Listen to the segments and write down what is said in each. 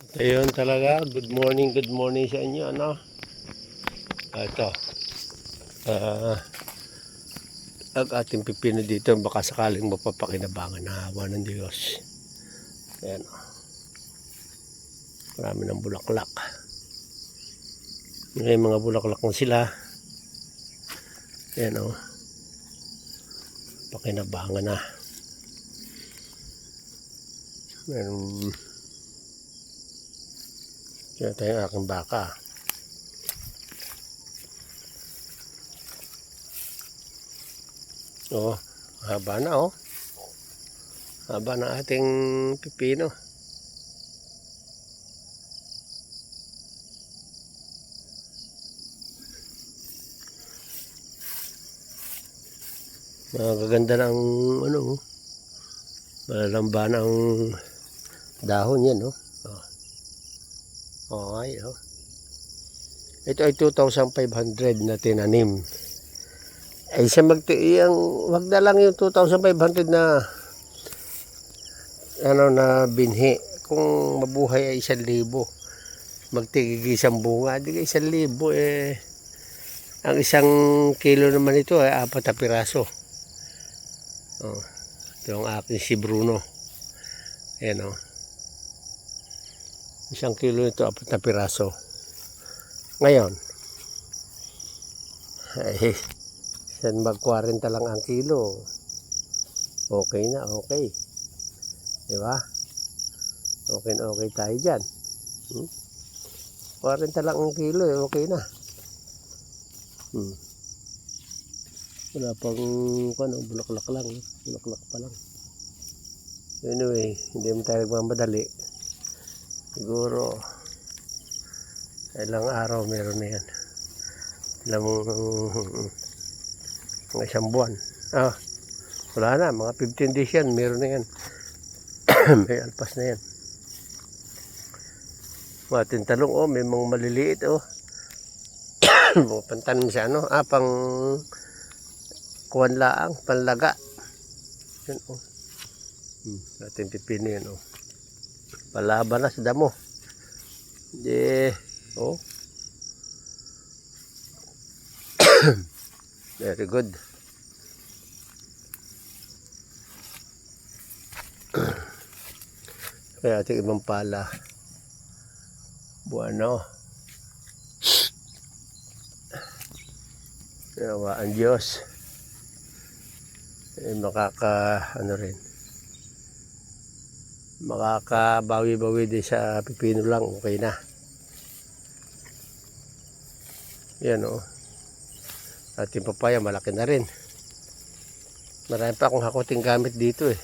Ayun talaga. Good morning, good morning sa inyo. Ano? Ah, Ito. Ah, ang ating pipino dito baka sakaling mapapakinabangan na hawa ng Diyos. Ayan. Marami ng bulaklak. May mga bulaklak na sila. Ayan o. Pakinabangan na. Meron kaya tayong aking baka. Oh, haba na oh. Haba na ating pipino. Magaganda ng ano, oh. malalamba ng dahon yan, oh. Oh. Oh. Ito ay 2,500 na tinanim. Ay sa magti ang wag na lang yung 2,500 na ano na binhi. Kung mabuhay ay 1,000. Magtigig isang bunga, di ka 1,000 eh. Ang isang kilo naman ito ay apat na piraso. Oh, ito ang akin si Bruno. Ayan oh. Isang kilo ito, apat na piraso. Ngayon, ay, san mag 40 lang ang kilo. Okay na, okay. Di ba? Okay na okay tayo dyan. Hmm? 40 lang ang kilo, eh, okay na. Hmm. Wala pang, ano, bulaklak lang. Bulaklak pa lang. Anyway, hindi mo tayo nagmamadali. Siguro, ilang araw meron na yan. Ilang mga isang buwan. Ah, wala na, mga 15 days yan, meron na yan. may alpas na yan. Matin talong, oh, may mga maliliit, oh. mga pantanim ano, ah, pang kuwan laang, panlaga. Yan, oh. Hmm, ating pipino oh palaban na sa damo. Di, oh. Very good. Kaya ating ibang pala. Bueno. Yawa ang Diyos. Eh, makaka, ano rin, makakabawi-bawi din sa pipino lang, okay na. Yan o. Oh. Ating papaya, malaki na rin. Marami pa akong hakuting gamit dito eh.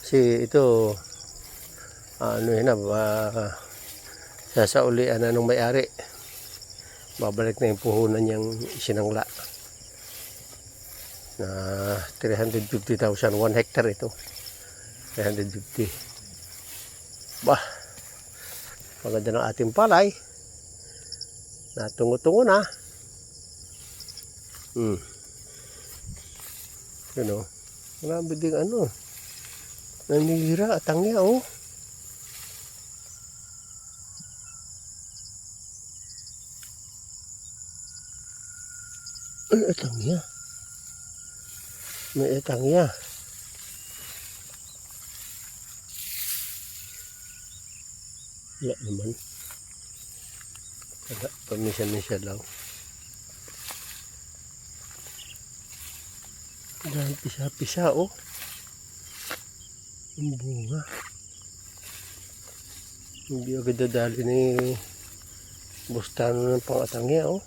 Kasi ito, ano yun na, uh, sasaulian na nung may-ari. Babalik na yung puhunan niyang isinangla. Na 350,000, 1 hectare ito. 350. Bah, maganda ng ating palay. Natungo-tungo na. Hmm. Yun o. Marami ding ano. Nanihira at tangya o. Ay, atangya. May atangya. Wala naman. Wala, pamisa-misa lang. Dahil pisa-pisa, oh. Ang bunga. Hindi agad dadali ni bustano ng pangatangya, oh.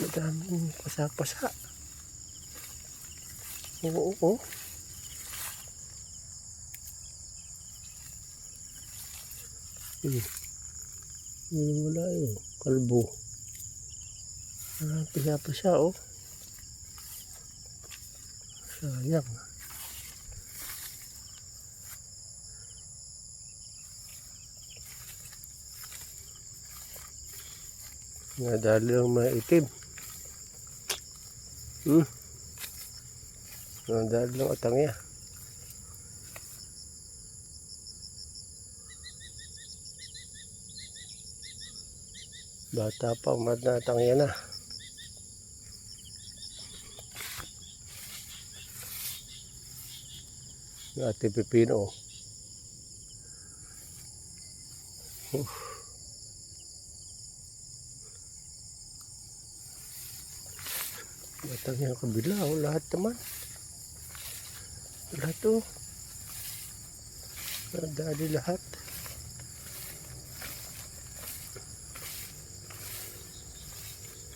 Madaming pasa-pasa. Oo, oo. Hmm. Yung wala yun. Kalbo. Ah, pisa pa siya, oh. Sayang. Nadali ang maitim. Hmm. Nadali lang atang Bata pa, matnatang yan na. Ate Pipino. Uf. Batang yung kabila, oh, lahat naman. Lahat oh. Nadali lahat.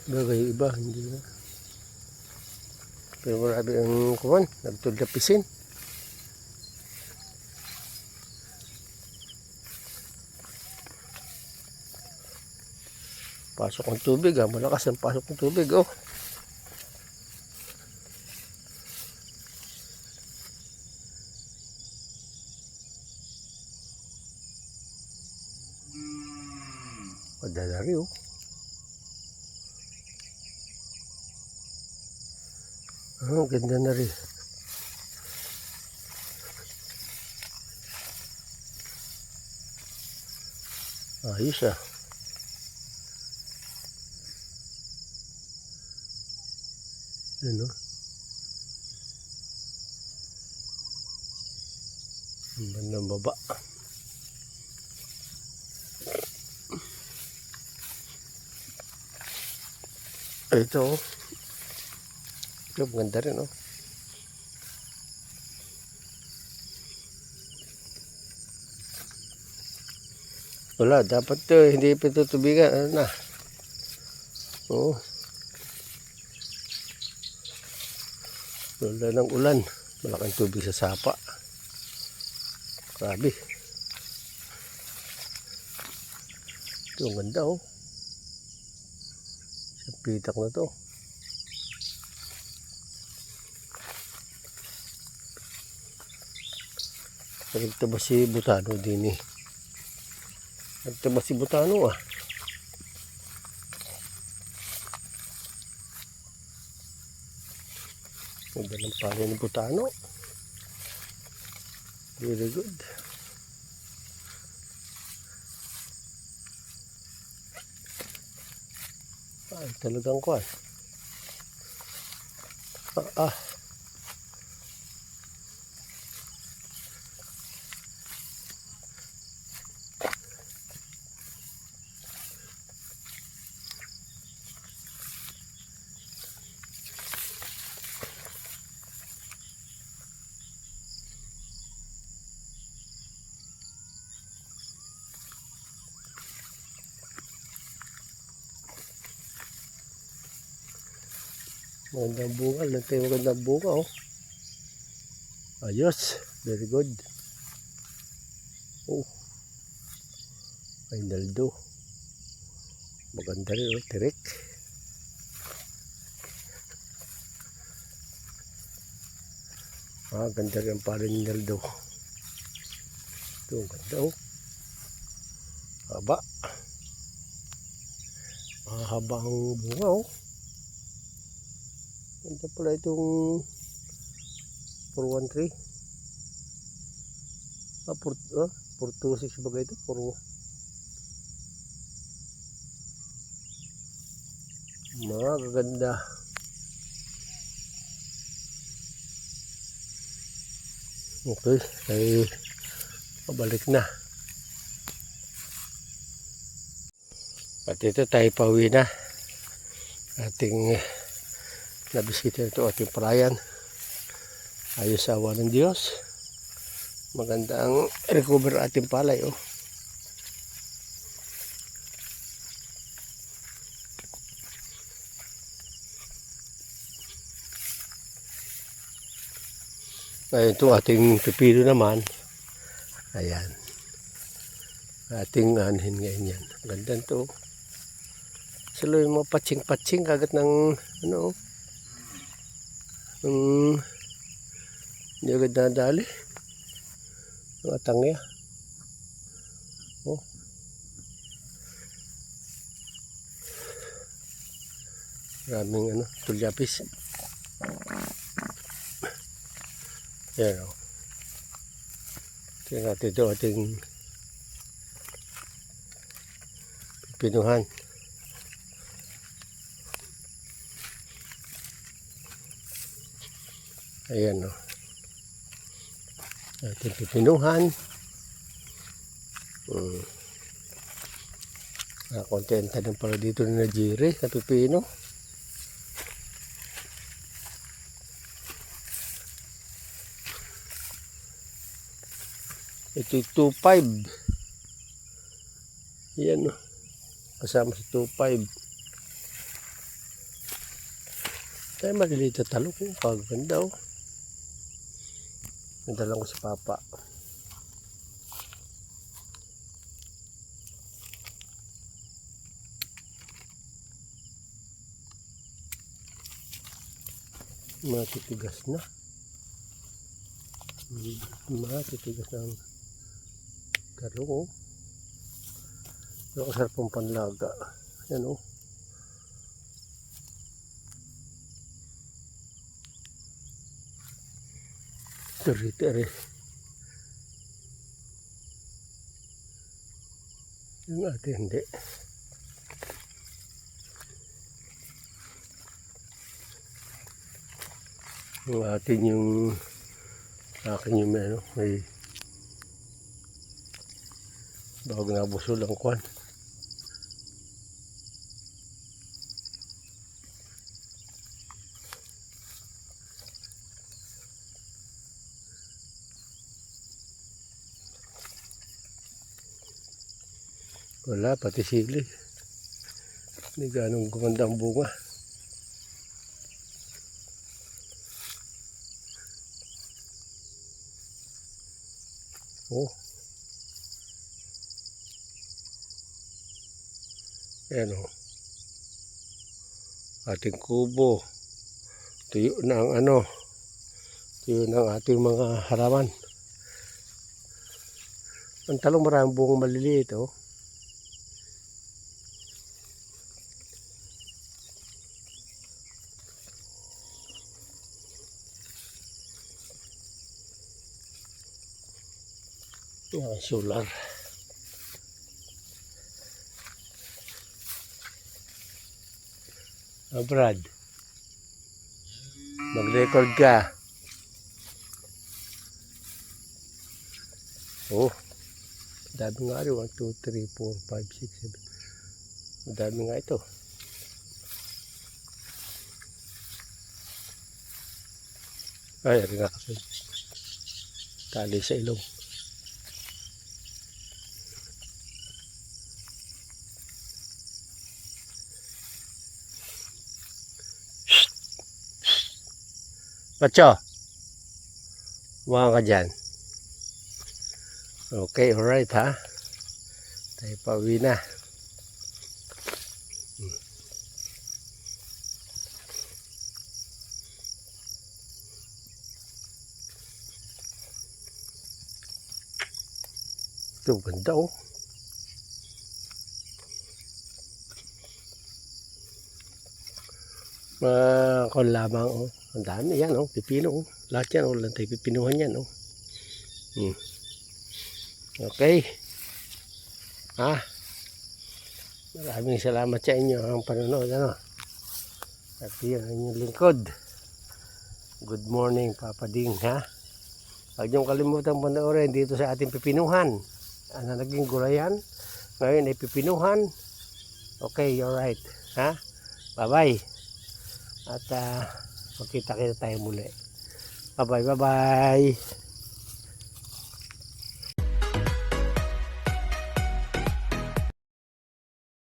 Bagay iba, hindi na. Pero marami ang kuman, nagtulapisin. Pasok ng tubig ah, malakas ang pasok ng tubig oh. Padala rin oh. Ah, ganda na rin. Ayos ah. Yun oh. Ang bandang baba. Ito oh. Ito, maganda rin oh. Wala, dapat to, hindi pitutubigan. Ano na? Oo. Wala ng ulan. Malaking tubig sa sapa. Grabe. Ito, ang ganda oh. Sa pitak na to. Nagta ba si Butano din eh? Nagta ba si Butano ah? Ganda ng pala ni Butano. Very good. Ay, talagang kwan. Ah, ah. Magandang bunga. Lang tayo magandang bunga, oh. Ayos. Very good. Oh. Ay, naldo. Maganda rin, oh. Tirik. Ah, ganda rin ang pala ni Naldo. Ito, ang ganda, oh. Haba. Mahaba ang bunga, oh. Ganda pala itong 413. Ah, 4, ah, 426 ba ito? 4, mga gaganda. Okay, ay pabalik na. At ito tayo pauwi na. Ating nabiskita ito ating palayan. Ayos sa awa ng Diyos. Maganda ang recover ating palay oh. Ayun ito ating pipino naman ayan. Ating anhin ngayon yan. Ganda to sila yung mga patsing-patsing kagat ng ano oh. Ang hindi agad nadali. Ang atangya. Oh. Maraming ano, tulyapis. Yan o. Oh. Tingnan natin ito ating pinuhan. Ayan o. Ating pipinuhan. Hmm. Ah, kontenta din pala dito na Jire sa pipino. Ito yung 2.5. Yan o. Kasama sa 2.5. Tayo maliliit na talong. oh. Nadalang ko sa papa. Matitigas na. Hmm, Matitigas na ang talong o. Pero kasarap ang panlaga. Yan o. Teri-teri. Yung ate hindi. Yung atin yung akin yung may ano, may bawag na busol ang kwan. Wala, pati sili. Hindi ganong gumanda ang bunga. Oh. Ayan o. Ating kubo. Tuyo na ang ano. Tuyo na ang ating mga haraman. Ang talong maraming bunga maliliit oh. Yan, solar. Ah, Brad. Mag-record ka. Oh. Dami nga rin. 1, 2, 3, 4, 5, 6, 7. Madami nga ito. Ay, rin kasi. Tali sa ilong. Pacho. Mga ka dyan. Okay, alright ha. Tayo pa uwi na. Ito, ganda oh. Mga kon lamang oh. Ang dami yan oh, pipino oh. Lahat yan oh, lantay pipinuhan yan oh. Hmm. Okay. Ha? Maraming salamat sa inyo ang panonood ano. At yun ang inyong lingkod. Good morning Papa Ding ha. Huwag niyong kalimutan panoorin dito sa ating pipinuhan. Ano naging gulayan? Ngayon ay pipinuhan. Okay, alright. Ha? Bye-bye. At ah, magkita kita tayo muli. Bye-bye, bye-bye.